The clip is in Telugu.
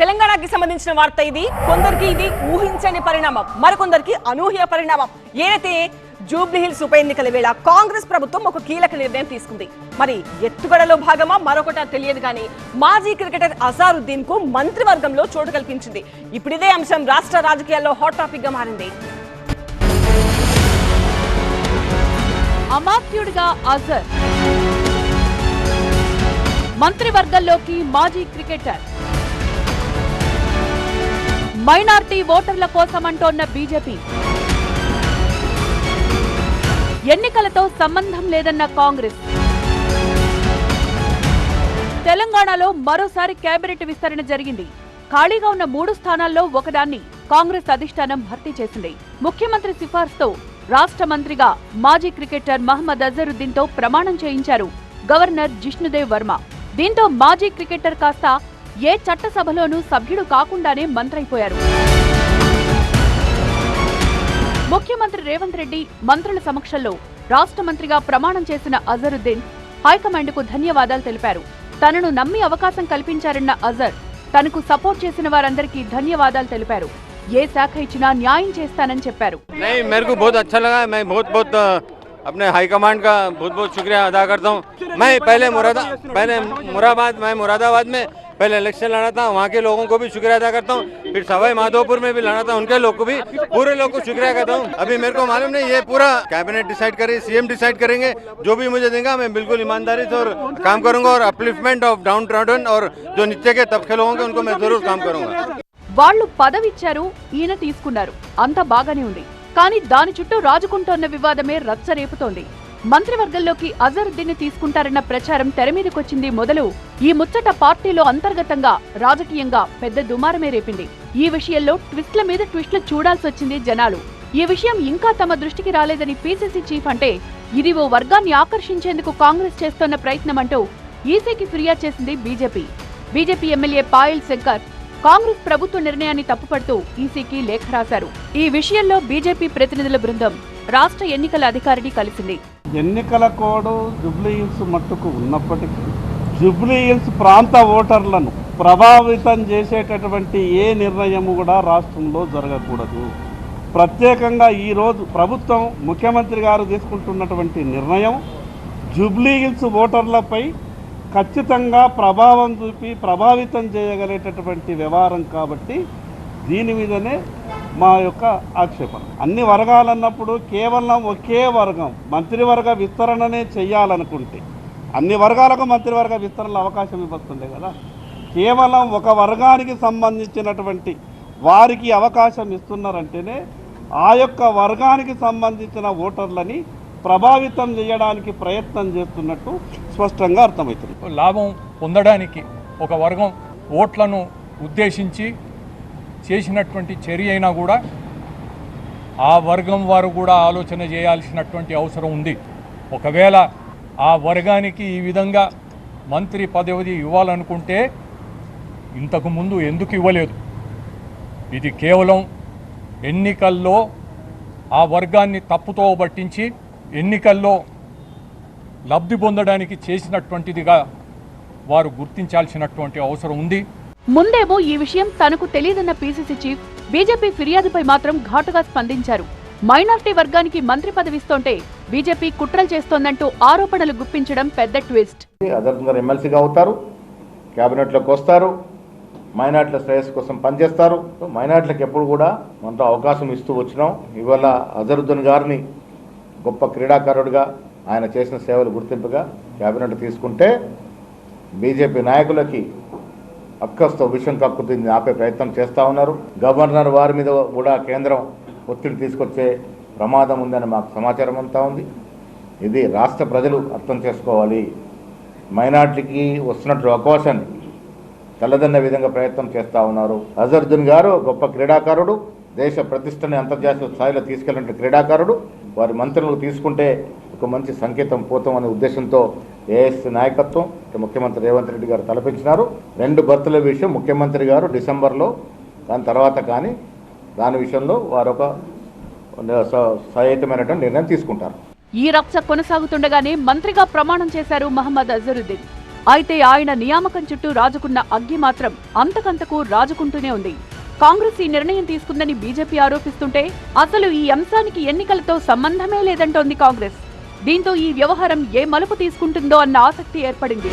తెలంగాణకి సంబంధించిన వార్త ఇది. కొందరికి ఇది ఊహించని పరిణామం. మరికొందరికి అనూహ్య పరిణామం. ఏదైతే జూబ్లీ హిల్స్ ఉప ఎన్నికల వేళ కాంగ్రెస్ ప్రభుత్వం ఒక కీలక నిర్ణయం తీసుకుంది. మరి ఎత్తుగడలో భాగమా? మరొకట తెలియదు కానీ మాజీ క్రికెటర్ అజారుద్దీన్కు మంత్రివర్గంలో చోటు కల్పించింది. ఇప్పుడిదే అంశం రాష్ట్ర రాజకీయాల్లో హాట్ టాపిక్గా మారింది. అమాత్యుడిగా అజర్. మంత్రివర్గంలోకి మాజీ క్రికెటర్. మైనార్టీ ఓటర్ల కోసమంటోన్న బీజేపీ. ఎన్నికలతో సంబంధం లేదన్న కాంగ్రెస్. తెలంగాణలో మరోసారి కేబినెట్ విస్తరణ జరిగింది. ఖాళీగా ఉన్న మూడు స్థానాల్లో ఒకదాన్ని కాంగ్రెస్ అధిష్టానం భర్తీ చేసింది. ముఖ్యమంత్రి సిఫార్సుతో రాష్ట్ర మంత్రిగా మాజీ క్రికెటర్ మహమ్మద్ అజరుద్దీన్తో ప్రమాణం చేయించారు గవర్నర్ జిష్ణుదేవ్ వర్మ. దీంతో మాజీ క్రికెటర్ కాస్త ఏ చట్టసభలోనూ సభ్యుడు కాకుండానే మంత్రైపోయారు ముఖ్యమంత్రి రేవంత్ రెడ్డి మంత్రుల సమక్షంలో రాష్ట్ర మంత్రిగా ప్రమాణం చేసిన అజరుద్దీన్ హైకమాండ్కు ధన్యవాదాలు తెలిపారు తనను నమ్మి అవకాశం కల్పించారన్న అజర్ తనకు సపోర్ట్ చేసిన వారందరికీ ధన్యవాదాలు తెలిపారు ఏ శాఖ ఇచ్చినా న్యాయం చేస్తానని చెప్పారు नहीं मेरे को बहुत अच्छा लगा मैं बहुत बहुत अ, अपने हाईकमांड का बहुत बहुत शुक्रिया अदा करता हूँ मैं पहले मुरादा पहले मुरादाबाद मैं मुरादाबाद में पहले इलेक्शन लड़ा था वहाँ के लोगों को भी शुक्रिया अदा करता हूँ फिर सवाई माधोपुर में भी लड़ा था उनके लोग को भी पूरे लोग को शुक्रिया करता हूँ अभी मेरे को मालूम नहीं ये पूरा कैबिनेट डिसाइड करे सीएम डिसाइड करेंगे जो भी मुझे देगा मैं बिल्कुल ईमानदारी से और काम करूंगा और अपलिफ्टमेंट ऑफ डाउन ट्राउडन और जो नीचे के तबके लोगों के उनको मैं जरूर काम करूंगा వాళ్లు పదవిచ్చారు ఈయన తీసుకున్నారు అంతా బాగానే ఉంది కానీ దాని చుట్టూ రాజుకుంటోన్న వివాదమే రచ్చ రేపుతోంది మంత్రివర్గంలోకి అజరుద్దీన్ తీసుకుంటారన్న ప్రచారం తెరమీదకొచ్చింది మొదలు. ఈ ముచ్చట పార్టీలో అంతర్గతంగా రాజకీయంగా పెద్ద దుమారమే రేపింది. ఈ విషయంలో ట్విస్ట్ల మీద ట్విస్ట్లు చూడాల్సొచ్చింది జనాలు. ఈ విషయం ఇంకా తమ దృష్టికి రాలేదని పీసీసీ చీఫ్ అంటే ఇది ఓ వర్గాన్ని ఆకర్షించేందుకు కాంగ్రెస్ చేస్తోన్న ప్రయత్నం అంటూ ఈసీకి ఫిర్యాదు చేసింది BJP. BJP MLA Payal Shankar Congress ప్రభుత్వ నిర్ణయాన్ని తప్పుపడుతూ ఈసీకి లేఖ రాశారు. ఈ విషయంలో బీజేపీ ప్రతినిధుల బృందం రాష్ట్ర ఎన్నికల అధికారిని కలిసింది. ఎన్నికల కోడ్ జుబ్లీ హిల్స్ మట్టుకు ఉన్నప్పటికీ జుబ్లీ హిల్స్ ప్రాంత ఓటర్లను ప్రభావితం చేసేటటువంటి ఏ నిర్ణయము కూడా రాష్ట్రంలో జరగకూడదు. ప్రత్యేకంగా ఈరోజు ప్రభుత్వం ముఖ్యమంత్రి గారు తీసుకుంటున్నటువంటి నిర్ణయం జుబ్లీ హిల్స్ ఓటర్లపై ఖచ్చితంగా ప్రభావం చూపి ప్రభావితం చేయగలిగేటటువంటి వ్యవహారం కాబట్టి దీని మీదనే మా యొక్క ఆక్షేపణ. అన్ని వర్గాలన్నప్పుడు కేవలం ఒకే వర్గం మంత్రివర్గ విస్తరణనే చేయాలనుకుంటే అన్ని వర్గాలకు మంత్రివర్గ విస్తరణలో అవకాశం ఇవ్వస్తుండే కదా. కేవలం ఒక వర్గానికి సంబంధించినటువంటి వారికి అవకాశం ఇస్తున్నారంటేనే ఆ యొక్క వర్గానికి సంబంధించిన ఓటర్లని ప్రభావితం చేయడానికి ప్రయత్నం చేస్తున్నట్టు స్పష్టంగా అర్థమవుతుంది. లాభం పొందడానికి ఒక వర్గం ఓట్లను ఉద్దేశించి చేసినటువంటి చర్య అయినా కూడా ఆ వర్గం వారు కూడా ఆలోచన చేయాల్సినటువంటి అవసరం ఉంది. ఒకవేళ ఆ వర్గానికి ఈ విధంగా మంత్రి పదవి ఇవ్వాలనుకుంటే ఇంతకు ముందు ఎందుకు ఇవ్వలేదు? ఇది కేవలం ఎన్నికల్లో ఆ వర్గాన్ని తప్పుతో పట్టించి ఎన్నికల్లో లబ్ధి పొందడానికి చేసినటువంటిదిగా వారు గుర్తించాల్సినటువంటి అవసరం ఉంది. ముందేమో ఈ విషయం తనకు తెలియదన్న పీసీసీ చీఫ్ బీజేపీ ఫిర్యాదుపై మాత్రం ఘాటుగా స్పందించారు. మైనార్టీ వర్గానికి మంత్రి పదవిస్తోంటే బీజేపీ కుట్రలు చేస్తోందంటూ ఆరోపణలు గుప్పించడం పెద్ద ట్విస్ట్. అదర్ గారు ఎమ్మెల్సీగా అవుతారు క్యాబినెట్లోకి వస్తారు మైనార్టీల శ్రేయస్సు కోసం పనిచేస్తారు. మైనార్టీలకు ఎప్పుడు కూడా మనతో అవకాశం ఇస్తూ వచ్చినాం. ఇవాళ అజరుద్దీన్ గారిని గొప్ప క్రీడాకారుడిగా ఆయన చేసిన సేవలు గుర్తింపుగా క్యాబినెట్ తీసుకుంటే బీజేపీ నాయకులకి అక్కస్తో విషయం కక్కుతుంది ఆపే ప్రయత్నం చేస్తూ ఉన్నారు. గవర్నర్ వారి మీద కూడా కేంద్రం ఒత్తిడి తీసుకొచ్చే ప్రమాదం ఉందని మాకు సమాచారం అంతా ఉంది. ఇది రాష్ట్ర ప్రజలు అర్థం చేసుకోవాలి. మైనార్టీకి వస్తున్నట్లు అవకాశాన్ని తెల్లదన్న విధంగా ప్రయత్నం చేస్తూ ఉన్నారు. అజరుద్దీన్ గారు గొప్ప క్రీడాకారుడు దేశ ప్రతిష్టని అంతర్జాతీయ స్థాయిలో తీసుకెళ్ళిన క్రీడాకారుడు వారి మంత్రులు తీసుకుంటే ఒక మంచి సంకేతం పోతామనే ఉద్దేశంతో ఏఎస్సీ నాయకత్వం ముఖ్యమంత్రి రేవంత్ రెడ్డి గారు తలపించినారు. రెండు భర్తల విషయం ముఖ్యమంత్రి గారు డిసెంబర్లో దాని తర్వాత కానీ దాని విషయంలో వారు ఒక సహేతమైనటువంటి నిర్ణయం తీసుకుంటారు. ఈ రచ్చ కొనసాగుతుండగానే మంత్రిగా ప్రమాణం చేశారు మహమ్మద్ అజరుద్దీన్. అయితే ఆయన నియామకం చుట్టూ రాజుకున్న అగ్గి మాత్రం అంతకంతకు రాజుకుంటూనే ఉంది. కాంగ్రెస్ ఈ నిర్ణయం తీసుకుందని బీజేపీ ఆరోపిస్తుంటే అసలు ఈ అంశానికి ఎన్నికలతో సంబంధమే లేదంటోంది కాంగ్రెస్. దీంతో ఈ వ్యవహారం ఏ మలుపు తీసుకుంటుందో అన్న ఆసక్తి ఏర్పడింది.